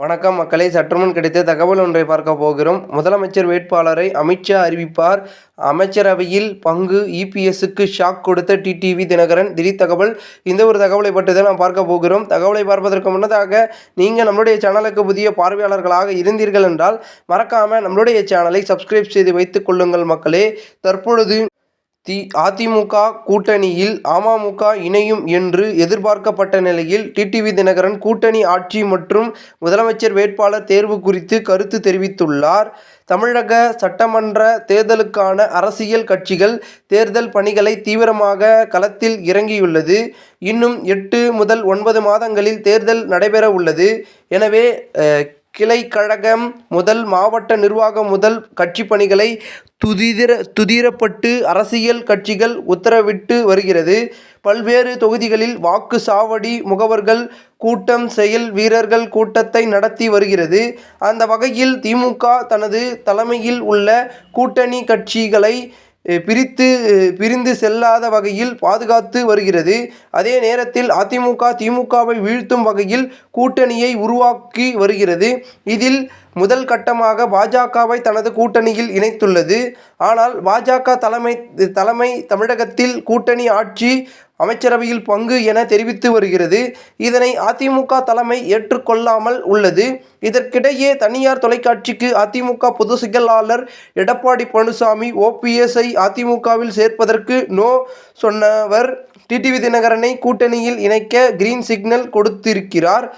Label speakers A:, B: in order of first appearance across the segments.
A: வணக்கம் மக்களை சற்றுமுன் கிடைத்த தகவல் ஒன்றை பார்க்க போகிறோம். முதலமைச்சர் வேட்பாளரை அமித்ஷா அறிவிப்பார். அமைச்சரவையில் பங்கு இபிஎஸ்க்கு ஷாக் கொடுத்த டிடிவி தினகரன். திடீர் தகவல். இந்த ஒரு தகவலை பற்றி தான் நாம் பார்க்க போகிறோம். தகவலை பார்ப்பதற்கு முன்னதாக நீங்கள் நம்மளுடைய சேனலுக்கு புதிய பார்வையாளர்களாக இருந்தீர்கள் என்றால் மறக்காமல் நம்மளுடைய சேனலை சப்ஸ்கிரைப் செய்து வைத்துக் கொள்ளுங்கள் மக்களே. தற்பொழுது தி அதிமுக கூட்டணியில் அமமுக இணையும் என்று எதிர்பார்க்கப்பட்ட நிலையில் டிடிவி தினகரன் கூட்டணி ஆட்சி மற்றும் முதலமைச்சர் வேட்பாளர் தேர்வு குறித்து கருத்து தெரிவித்துள்ளார். தமிழக சட்டமன்ற தேர்தலுக்கான அரசியல் கட்சிகள் தேர்தல் பணிகளை தீவிரமாக களத்தில் இறங்கியுள்ளது. இன்னும் எட்டு முதல் ஒன்பது மாதங்களில் தேர்தல் நடைபெற உள்ளது எனவே கிளை கழகம் முதல் மாவட்ட நிர்வாகம் முதல் கட்சி பணிகளை துதிர துதிரப்பட்டு அரசியல் கட்சிகள் உத்தரவிட்டு வருகிறது. பல்வேறு தொகுதிகளில் வாக்கு சாவடி முகவர்கள் கூட்டம் செயல் வீரர்கள் கூட்டத்தை நடத்தி வருகிறது. அந்த வகையில் திமுக தனது தலைமையில் உள்ள கூட்டணி கட்சிகளை பிரித்து பிரிந்து செல்லாத வகையில் பாதுகாத்து வருகிறது. அதே நேரத்தில் அதிமுக திமுகவை வீழ்த்தும் வகையில் கூட்டணியை உருவாக்கி வருகிறது. இதில் முதல் கட்டமாக பாஜகவை தனது கூட்டணியில் இணைத்துள்ளது. ஆனால் பாஜக தலைமை தலைமை தமிழகத்தில் கூட்டணி ஆட்சி அமைச்சரவையில் பங்கு என தெரிவித்து வருகிறது. இதனை அதிமுக தலைமை ஏற்றுக்கொள்ளாமல் உள்ளது. இதற்கிடையே தனியார் தொலைக்காட்சிக்கு அதிமுக பொதுச் செயலாளர் எடப்பாடி பழனிசாமி ஓபிஎஸ்ஐ அதிமுகவில் சேர்ப்பதற்கு நோ சொன்னவர். டிடிவி தினகரனை கூட்டணியில் இணைக்க கிரீன் சிக்னல் கொடுத்திருக்கிறார்.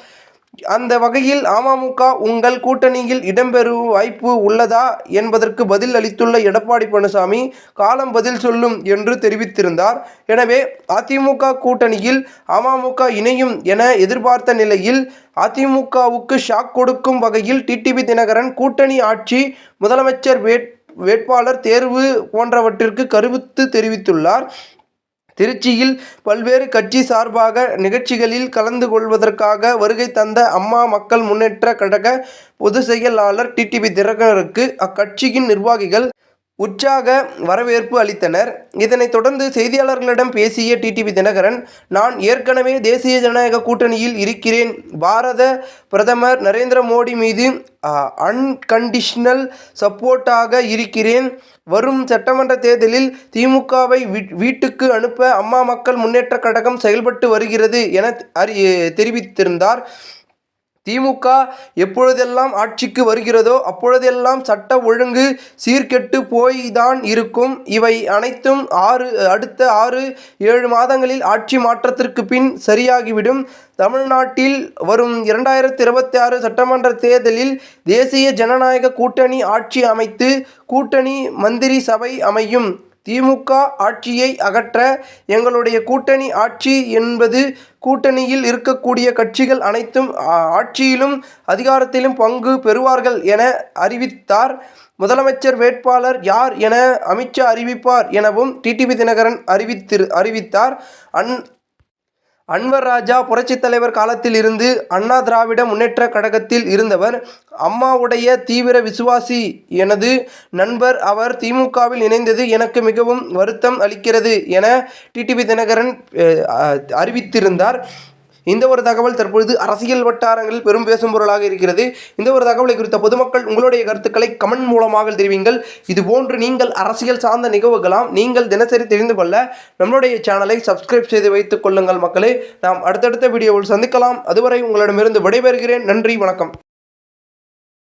A: அந்த வகையில் அமமுக உங்கள் கூட்டணியில் இடம்பெறும் வாய்ப்பு உள்ளதா என்பதற்கு பதில் அளித்துள்ள எடப்பாடி பழனிசாமி காலம் பதில் சொல்லும் என்று தெரிவித்திருந்தார். எனவே அதிமுக கூட்டணியில் அமமுக இணையும் என எதிர்பார்த்த நிலையில் அதிமுகவுக்கு ஷாக் கொடுக்கும் வகையில் டிடிவி தினகரன் கூட்டணி ஆட்சி முதலமைச்சர் வேட் வேட்பாளர் தேர்வு போன்றவற்றிற்கு கருத்து தெரிவித்துள்ளார். திருச்சியில் பல்வேறு கட்சி சார்பாக நிகழ்ச்சிகளில் கலந்து கொள்வதற்காக வருகை தந்த அம்மா மக்கள் முன்னேற்ற கழக பொதுச் செயலாளர் டிடிபி தினகரனுக்கு அக்கட்சியின் நிர்வாகிகள் உற்சாக வரவேற்பு அளித்தனர். இதனைத் தொடர்ந்து செய்தியாளர்களிடம் பேசிய டிடிவி தினகரன் நான் ஏற்கனவே தேசிய ஜனநாயக கூட்டணியில் இருக்கிறேன். பாரத பிரதமர் நரேந்திர மோடி மீது அன்கண்டிஷ்னல் சப்போர்ட்டாக இருக்கிறேன். வரும் சட்டமன்ற தேர்தலில் திமுகவை வீட்டுக்கு அனுப்ப அம்மா மக்கள் முன்னேற்ற கழகம் செயல்பட்டு வருகிறது என அறி தெரிவித்திருந்தார். திமுக எப்பொழுதெல்லாம் ஆட்சிக்கு வருகிறதோ அப்பொழுதெல்லாம் சட்ட ஒழுங்கு சீர்கெட்டு போய்தான் இருக்கும். இவை அனைத்தும் ஆறு அடுத்த ஆறு ஏழு மாதங்களில் ஆட்சி மாற்றத்திற்கு பின் சரியாகிவிடும். தமிழ்நாட்டில் வரும் இரண்டாயிரத்தி இருபத்தி ஆறு சட்டமன்ற தேர்தலில் தேசிய ஜனநாயக கூட்டணி ஆட்சி அமைத்து கூட்டணி மந்திரி சபை அமையும். திமுக ஆட்சியை அகற்ற எங்களுடைய கூட்டணி ஆட்சி என்பது கூட்டணியில் இருக்கக்கூடிய கட்சிகள் அனைத்தும் ஆட்சியிலும் அதிகாரத்திலும் பங்கு பெறுவார்கள் என அறிவித்தார். முதலமைச்சர் வேட்பாளர் யார் என அமித்ஷா அறிவிப்பார் எனவும் டிடிவி தினகரன் அறிவித்திரு அறிவித்தார். அன் அன்வர் ராஜா புரட்சித் தலைவர் காலத்தில் இருந்து அண்ணா திராவிட முன்னேற்ற கழகத்தில் இருந்தவர். அம்மாவுடைய தீவிர விசுவாசி எனது நண்பர். அவர் திமுகவில் இணைந்தது எனக்கு மிகவும் வருத்தம் அளிக்கிறது என டிடிவி தினகரன் அறிவித்திருந்தார். இந்த ஒரு தகவல் தற்பொழுது அரசியல் வட்டாரங்களில் பெரும் பேசும் பொருளாக இருக்கிறது. இந்த ஒரு தகவலை குறித்த பொதுமக்கள் உங்களுடைய கருத்துக்களை கமெண்ட் மூலமாக தெரிவிங்கள். இதுபோன்று நீங்கள் அரசியல் சார்ந்த நிகழ்வுகளாம் நீங்கள் தினசரி தெரிந்து கொள்ள நம்மளுடைய சேனலை சப்ஸ்கிரைப் செய்து வைத்துக் கொள்ளுங்கள் மக்களே. நாம் அடுத்தடுத்த வீடியோவில் சந்திக்கலாம். அதுவரை உங்களிடமிருந்து விடைபெறுகிறேன். நன்றி வணக்கம்.